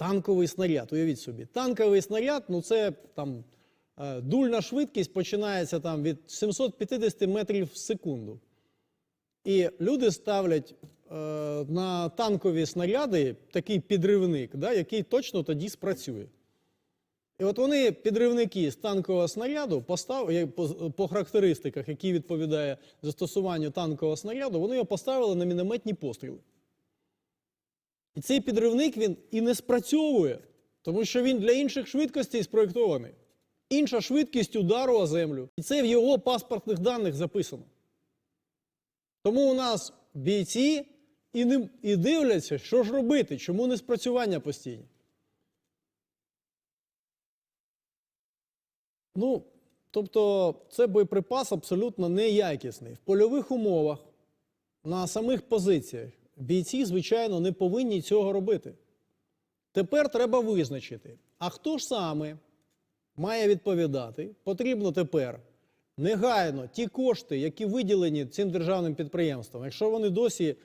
Танковий снаряд, уявіть собі. Танковий снаряд, ну це там е, дульна швидкість починається там від 750 метрів в секунду. І люди ставлять е, на танкові снаряди такий підривник, да, який точно тоді спрацює. І от вони, підривники з танкового снаряду, постав, по, по характеристиках, які відповідає застосуванню танкового снаряду, вони його поставили на мінометні постріли. І цей підривник він і не спрацьовує, тому що він для інших швидкостей спроєктований. Інша швидкість удару о землю. І це в його паспортних даних записано. Тому у нас бійці і, не, і дивляться, що ж робити, чому не спрацювання постійні. Ну, тобто, це боєприпас абсолютно неякісний. В польових умовах, на самих позиціях, бійці, звичайно, не повинні цього робити. Тепер треба визначити, а хто ж саме має відповідати? Потрібно тепер негайно ті кошти, які виділені цим державним підприємствам, якщо вони досі,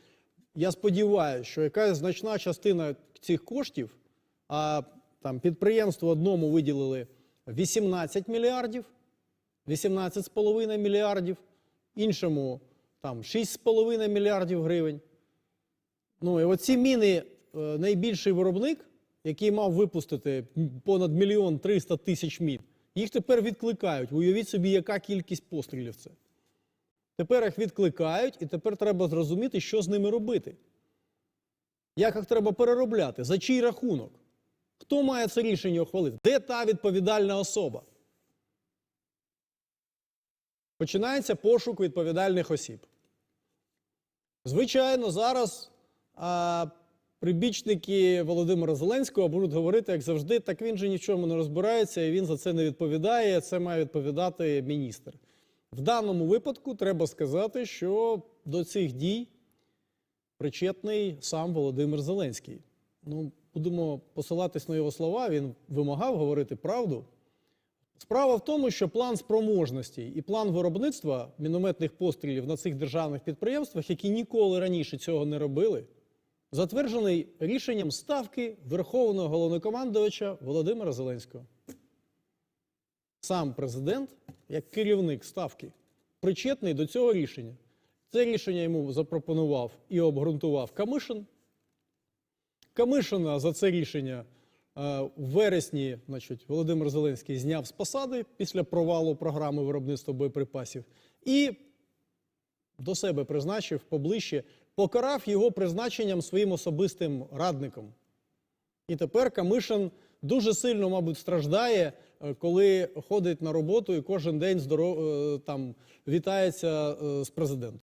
я сподіваюся, що якась значна частина цих коштів, а там підприємству одному виділили 18 мільярдів, 18,5 мільярдів, іншому там 6,5 мільярдів гривень. Ну і оці міни, е, найбільший виробник, який мав випустити понад мільйон 300 тисяч мін, їх тепер відкликають. Уявіть собі, яка кількість пострілів це. Тепер їх відкликають, і тепер треба зрозуміти, що з ними робити. Як їх треба переробляти? За чий рахунок? Хто має це рішення ухвалити? Де та відповідальна особа? Починається пошук відповідальних осіб. Звичайно, зараз а, прибічники Володимира Зеленського будуть говорити, як завжди, так він же ні в чому не розбирається і він за це не відповідає. Це має відповідати міністр. В даному випадку треба сказати, що до цих дій причетний сам Володимир Зеленський. Ну, будемо посилатись на його слова. Він вимагав говорити правду. Справа в тому, що план спроможності і план виробництва мінометних пострілів на цих державних підприємствах, які ніколи раніше цього не робили, затверджений рішенням ставки Верховного головнокомандувача Володимира Зеленського. Сам президент, як керівник ставки, причетний до цього рішення. Це рішення йому запропонував і обґрунтував Камишин. Камишина за це рішення е, в вересні значить, Володимир Зеленський зняв з посади після провалу програми виробництва боєприпасів і до себе призначив поближче, покарав його призначенням своїм особистим радником. І тепер Камишин дуже сильно, мабуть, страждає, е, коли ходить на роботу і кожен день здоров... е, там, вітається е, з президентом.